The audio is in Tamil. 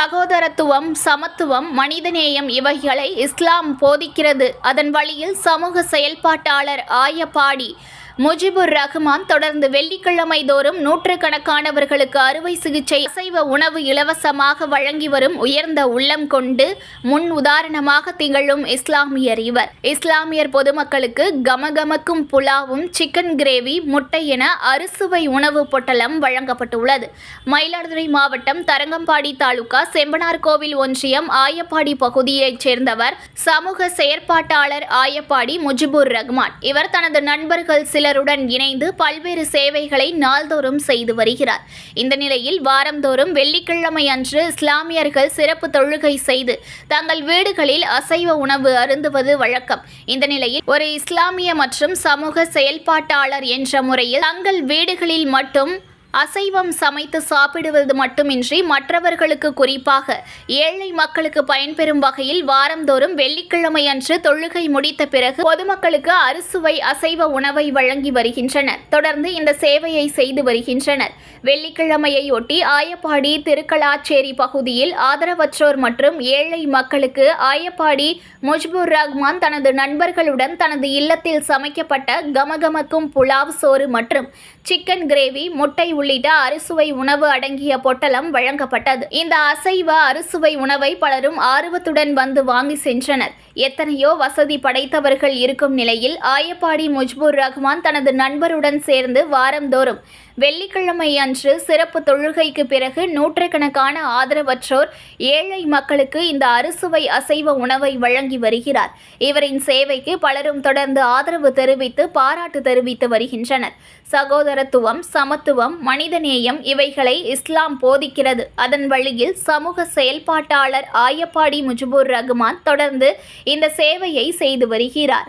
சகோதரத்துவம் சமத்துவம் மனிதநேயம் இவைகளை இஸ்லாம் போதிக்கிறது. அதன் வழியில் சமூக செயல்பாட்டாளர் ஆயப்பாடி முஜிபுர் ரஹ்மான் தொடர்ந்து வெள்ளிக்கிழமை தோறும் நூற்றுக்கணக்கானவர்களுக்கு அறுவை சிகிச்சை அசைவ உணவு இலவசமாக வழங்கி வரும் உயர்ந்த உள்ளம் கொண்டு முன் உதாரணமாக திகழும் இஸ்லாமியர் இவர். இஸ்லாமியர் பொதுமக்களுக்கு கமகமக்கும் புலாவும் சிக்கன் கிரேவி முட்டை என அறுசுவை உணவு பொட்டலம் வழங்கப்பட்டுள்ளது. மயிலாடுதுறை மாவட்டம் தரங்கம்பாடி தாலுகா செம்பனார் கோவில் ஒன்றியம் ஆயப்பாடி பகுதியைச் சேர்ந்தவர் சமூக செயற்பாட்டாளர் ஆயப்பாடி முஜிபுர் ரஹ்மான். இவர் தனது நண்பர்கள் சிலருடன் இணைந்து பல்வேறு சேவைகளை நாள்தோறும் செய்து வருகிறார். இந்த நிலையில் வாரந்தோறும் வெள்ளிக்கிழமை அன்று இஸ்லாமியர்கள் சிறப்பு தொழுகை செய்து தங்கள் வீடுகளில் அசைவ உணவு அருந்துவது வழக்கம். இந்த நிலையில் ஒரு இஸ்லாமிய மற்றும் சமூக செயல்பாட்டாளர் என்ற முறையில் தங்கள் வீடுகளில் மட்டும் அசைவம் சமைத்து சாப்பிடுவது மட்டுமின்றி மற்றவர்களுக்கு குறிப்பாக ஏழை மக்களுக்கு பயன்பெறும் வகையில் வாரந்தோறும் வெள்ளிக்கிழமை அன்று தொழுகை முடித்த பிறகு பொதுமக்களுக்கு அறுசுவை அசைவ உணவை வழங்கி வருகின்றனர். தொடர்ந்து இந்த சேவையை செய்து வருகின்றனர். வெள்ளிக்கிழமையை ஒட்டி ஆயப்பாடி திருக்கலாச்சேரி பகுதியில் ஆதரவற்றோர் மற்றும் ஏழை மக்களுக்கு ஆயப்பாடி முஜ்புர் ரஹ்மான் தனது நண்பர்களுடன் தனது இல்லத்தில் சமைக்கப்பட்ட கமகமக்கும் புலாவ் சோறு மற்றும் சிக்கன் கிரேவி முட்டை உள்ளிட்ட அறுசுவை உணவு அடங்கிய பொட்டலம் வழங்கப்பட்டது. இந்த அசைவ அறுசுவை உணவை பலரும் ஆர்வத்துடன் வந்து வாங்கி சென்றனர். எத்தனையோ வசதி படைத்தவர்கள் இருக்கும் நிலையில் ஆயப்பாடி முஜ்பூர் ரஹ்மான் தனது நண்பருடன் சேர்ந்து வாரந்தோறும் வெள்ளிக்கிழமை அன்று சிறப்பு தொழுகைக்கு பிறகு நூற்றுக்கணக்கான ஆதரவற்றோர் ஏழை மக்களுக்கு இந்த அறுசுவை அசைவ உணவை வழங்கி வருகிறார். இவரின் சேவைக்கு பலரும் தொடர்ந்து ஆதரவு தெரிவித்து பாராட்டு தெரிவித்து வருகின்றனர். சகோதரத்துவம் சமத்துவம் மனிதநேயம் இவைகளை இஸ்லாம் போதிக்கிறது. அதன் வழியில் சமூக செயல்பாட்டாளர் ஆயப்பாடி முஜிபுர் ரகுமான் தொடர்ந்து இந்த சேவையை செய்து வருகிறார்.